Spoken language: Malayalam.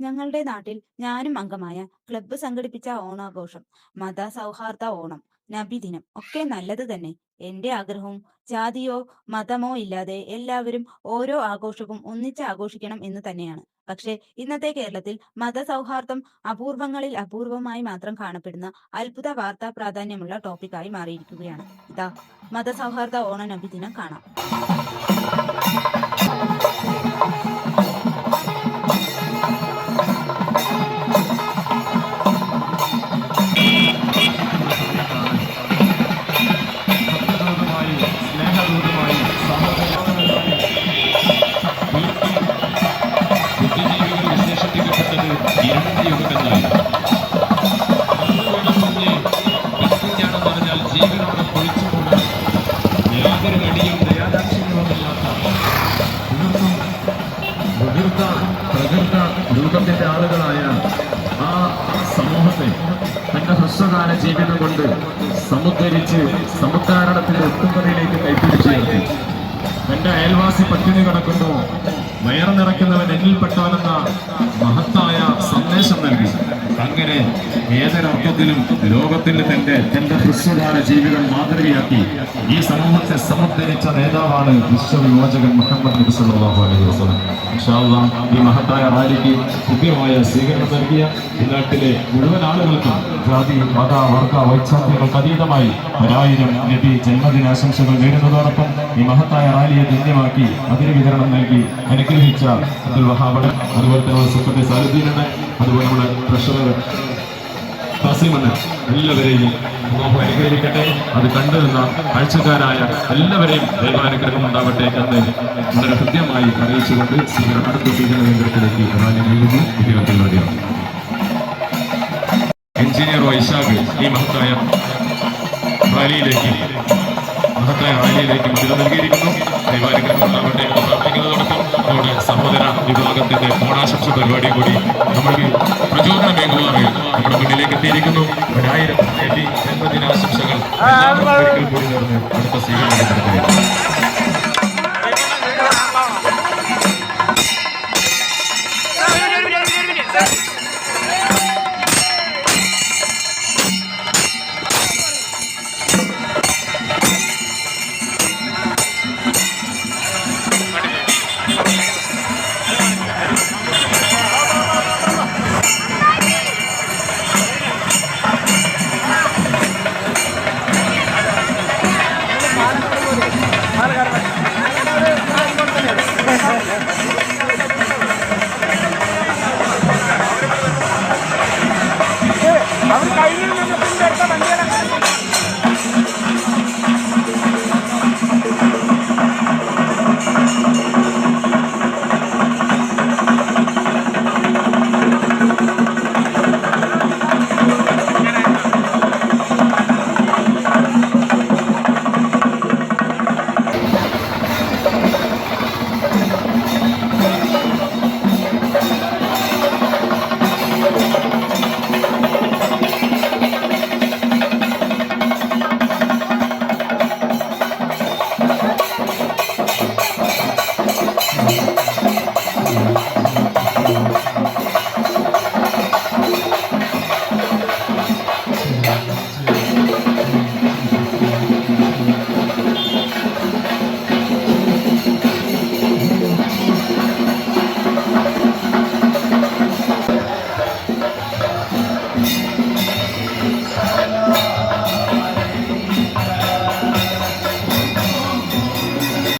ഞങ്ങളുടെ നാട്ടിൽ ഞാനും അംഗമായ ക്ലബ്ബ് സംഘടിപ്പിച്ച ഓണാഘോഷം മത സൗഹാർദ്ദ ഓണം നബിദിനം ഒക്കെ നല്ലത് തന്നെ. എന്റെ ആഗ്രഹവും ജാതിയോ മതമോ ഇല്ലാതെ എല്ലാവരും ഓരോ ആഘോഷവും ഒന്നിച്ച് ആഘോഷിക്കണം എന്ന് തന്നെയാണ്. പക്ഷേ ഇന്നത്തെ കേരളത്തിൽ മതസൗഹാർദ്ദം അപൂർവങ്ങളിൽ അപൂർവമായി മാത്രം കാണപ്പെടുന്ന അത്ഭുത വാർത്താ പ്രാധാന്യമുള്ള ടോപ്പിക്കായി മാറിയിരിക്കുകയാണ്. ഇതാ മതസൗഹാർദ്ദ ഓണ നബിദിനം കാണാം. സമൂഹത്തെ തന്റെ ഹ്രസ്വകാല ജീവിതം കൊണ്ട് സമുദ്ധരിച്ച് സമുദ്ധാരണത്തിന്റെ ഒത്തുമ്പതിയിലേക്ക് കൈപ്പിടിച്ചു തന്റെ അയൽവാസി പട്ടിണി കിടക്കുന്നു. വയറ് നിറയ്ക്കുന്നവൻ എന്നിൽപ്പെട്ടവനെന്ന മഹത്തായ സന്ദേശം നൽകി. അങ്ങനെ ഏതൊരർത്ഥത്തിലും ലോകത്തിന് തന്റെ തന്റെ ഹ്രസ്വകാല ജീവിതം മാതൃകയാക്കി ഈ സമൂഹത്തെ സമുദ്ധരിച്ച നേതാവാണ് വിശ്വവിമോചകൻ മുഹമ്മദ് നബി അലൈഹി വസല്ലം. ഇൻഷാ അല്ലാഹ് ഈ മഹത്തായ റാലിക്ക് കൃത്യമായ സ്വീകരണം നൽകിയ ഈ നാട്ടിലെ മുഴുവൻ ആളുകൾക്കും ജാതി മത വർഗ വൈചാത്യങ്ങൾക്ക് അതീതമായി ഒരായിരം നബി ജന്മദിനാശംസകൾ നേരുന്നതോടൊപ്പം ഈ മഹത്തായ റാലിയെ ധന്യമാക്കി അതിന് വിതരണം നൽകി. അനുഗ്രഹിച്ച അബ്ദുൽ വഹാബ് അതുപോലെ തന്നെ സുഖത്തെ സാലുദ്ദീനന് അതുപോലെ നമ്മുടെ ട്രഷറർ തസീമണ് എല്ലാവരെയും അനുഗ്രഹിക്കട്ടെ അത് കണ്ടുവന്ന കാഴ്ചക്കാരായ എല്ലാവരെയും ദൈവാനുഗ്രഹം ഉണ്ടാവട്ടെ എന്ന് വളരെ ഹൃദ്യമായി അറിയിച്ചുകൊണ്ട് സ്വീകരണം അടുത്ത സ്വീകരണ കേന്ദ്രത്തിലേക്ക് ഉദ്യോഗത്തിൽ എഞ്ചിനീയർ വൈശാഖ് ഈ മഹത്തായ റാലിയിലേക്ക് മഹത്തായ റാലിയിലേക്ക് മതിൽ നൽകിയിരിക്കുന്നു. ദൈവാനുഗ്രഹം ഉണ്ടാവട്ടെ എന്ന് പ്രാർത്ഥിക്കുന്നതോടൊപ്പം നമ്മുടെ സഹോദര വിഭാഗത്തിന്റെ ഓണാശംസ പരിപാടി കൂടി നമ്മൾക്ക് പ്രചോദനമേകുമാറ് നമ്മുടെ മുന്നിലേക്ക് എത്തിയിരിക്കുന്നു. ഒരായിരം ജന്മദിനാശംസകൾ കൂടി നേർന്ന് അടുത്ത സ്വീകരണ